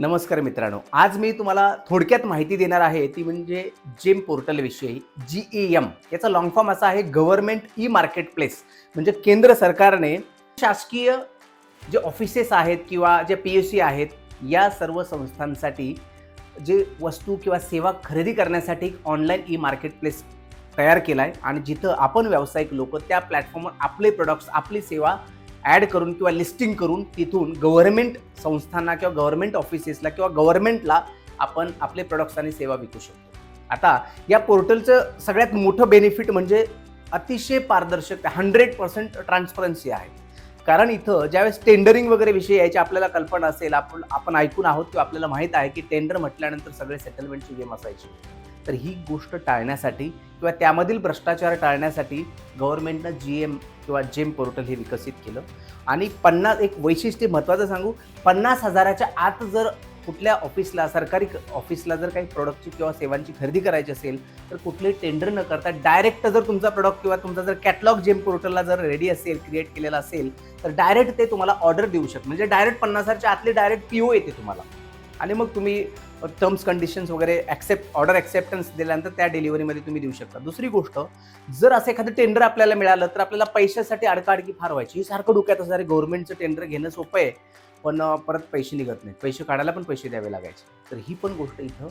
नमस्कार मित्रांनो. आज मी तुम्हाला थोडक्यात माहिती देणार आहे ती म्हणजे जेम पोर्टलविषयी जी ई एम याचा लॉंग फॉर्म असा आहे गव्हर्नमेंट ई मार्केट प्लेस म्हणजे केंद्र सरकारने शासकीय जे ऑफिसेस आहेत किंवा जे पी एस सी आहेत या सर्व संस्थांसाठी जे वस्तू किंवा सेवा खरेदी करण्यासाठी ऑनलाईन ई मार्केट प्लेस तयार केला आहे आणि जिथं आपण व्यावसायिक लोक त्या प्लॅटफॉर्मवर आपले प्रोडक्ट्स आपली सेवा ॲड करून किंवा लिस्टिंग करून तिथून गव्हर्नमेंट संस्थांना किंवा गव्हर्नमेंट ऑफिसेसला किंवा गव्हर्नमेंटला आपण आपले प्रोडक्ट्स आणि सेवा विकू शकतो. आता या पोर्टलचं सगळ्यात मोठं बेनिफिट म्हणजे अतिशय पारदर्शक हंड्रेड पर्सेंट ट्रान्सपरन्सी आहे. कारण इथं ज्यावेळेस टेंडरिंग वगैरे विषयी याची आपल्याला कल्पना असेल आपण आपण ऐकून आहोत किंवा आपल्याला माहीत आहे की टेंडर म्हटल्यानंतर सगळे सेटलमेंटची गेम असायची. तर ही गोष्ट टाळण्यासाठी किंवा त्यामधील भ्रष्टाचार टाळण्यासाठी गव्हर्नमेंटनं जी एम किंवा जेम पोर्टल हे विकसित केलं. आणि पन्नास एक वैशिष्ट्य महत्त्वाचं सांगू पन्नास हजाराच्या आत जर कुठल्या ऑफिसला सरकारी ऑफिसला जर काही प्रोडक्टची किंवा सेवांची खरेदी करायची असेल तर कुठलेही टेंडर न करता डायरेक्ट जर तुमचा प्रोडक्ट किंवा तुमचा जर कॅटलॉग जेम पोर्टलला जर रेडी असेल क्रिएट केलेला असेल तर डायरेक्ट ते तुम्हाला ऑर्डर देऊ शकतं म्हणजे डायरेक्ट पन्नास हजारच्या आतले डायरेक्ट पी ओ येते तुम्हाला. आणि मग तुम्ही टर्म्स कंडिशन्स वगैरे ॲक्सेप्ट ऑर्डर ॲक्सेप्टन्स दिल्यानंतर त्या डिलिव्हरीमध्ये तुम्ही देऊ शकता. दुसरी गोष्ट जर असं एखादं टेंडर आपल्याला मिळालं तर आपल्याला पैशासाठी अडकाडकी फार व्हायची. ही सारखं डोक्यात असं गव्हर्नमेंटचं टेंडर घेणं सोपं आहे पण परत पैसे निघत नाहीत. पैसे काढायला पण पैसे द्यावे लागायचे. तर ही पण गोष्ट इथं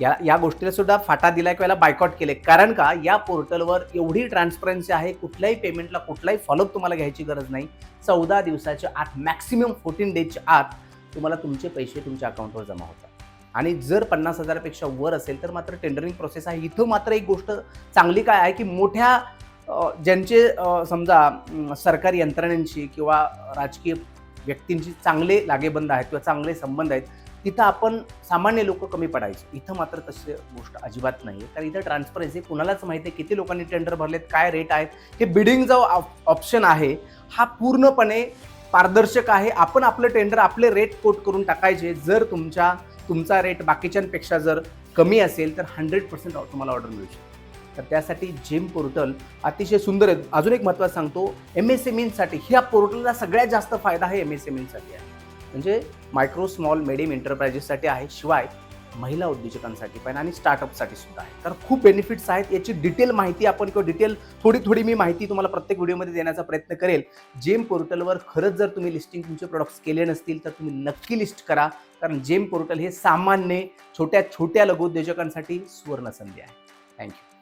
या या गोष्टीला सुद्धा फाटा दिला किंवा बायकॉट केले कारण का या पोर्टलवर एवढी ट्रान्सपरन्सी आहे कुठल्याही पेमेंटला कुठलाही फॉलोअप तुम्हाला घ्यायची गरज नाही. चौदा दिवसाच्या आत मॅक्सिमम फोर्टीन डेजच्या आत तुम्हाला तुमचे पैसे तुमच्या अकाउंटवर जमा होतात. आणि जर पन्नास हजारापेक्षा वर असेल तर मात्र टेंडरिंग प्रोसेस आहे. इथं मात्र एक गोष्ट चांगली काय आहे की मोठ्या ज्यांचे समजा सरकारी यंत्रणेंशी किंवा राजकीय व्यक्तींशी चांगले लागेबंद आहेत किंवा चांगले संबंध आहेत तिथं आपण सामान्य लोक कमी पडायचे. इथं मात्र तशी गोष्ट अजिबात नाही आहे कारण इथं ट्रान्सपरन्सी कुणालाच माहिती आहे किती लोकांनी टेंडर भरलेत काय रेट आहेत. हे बिडिंग जो ऑप्शन आहे हा पूर्णपणे पारदर्शक आहे. आपण आपलं टेंडर आपले रेट कोट करून टाकायचे. जर तुमच्या तुमचा रेट बाकीच्यांपेक्षा जर कमी असेल तर हंड्रेड पर्सेंट तुम्हाला ऑर्डर मिळू शकते. तर त्यासाठी जिम पोर्टल अतिशय सुंदर आहे अजून एक महत्त्वाचं सांगतो एम एस एम ईनसाठी ह्या पोर्टलला सगळ्यात जास्त फायदा हा एम एस एम ईसाठी आहे. म्हणजे मायक्रो स्मॉल मिडियम एंटरप्राइजेससाठी आहे. शिवाय महिला उद्योजकांसाठी पण आणि स्टार्टअपसाठी सुद्धा आहे. तर खूप बेनिफिट्स आहेत. याची डिटेल माहिती आपण किंवा डिटेल थोडी थोडी मी माहिती तुम्हाला प्रत्येक व्हिडिओमध्ये देण्याचा प्रयत्न करेल. जेम पोर्टलवर खरंच जर तुम्ही लिस्टिंग तुमचे प्रोडक्ट्स केले नसतील तर तुम्ही नक्की लिस्ट करा. कारण जेम पोर्टल हे सामान्य छोट्या छोट्या लघुउद्योजकांसाठी सुवर्णसंधी आहे. थँक्यू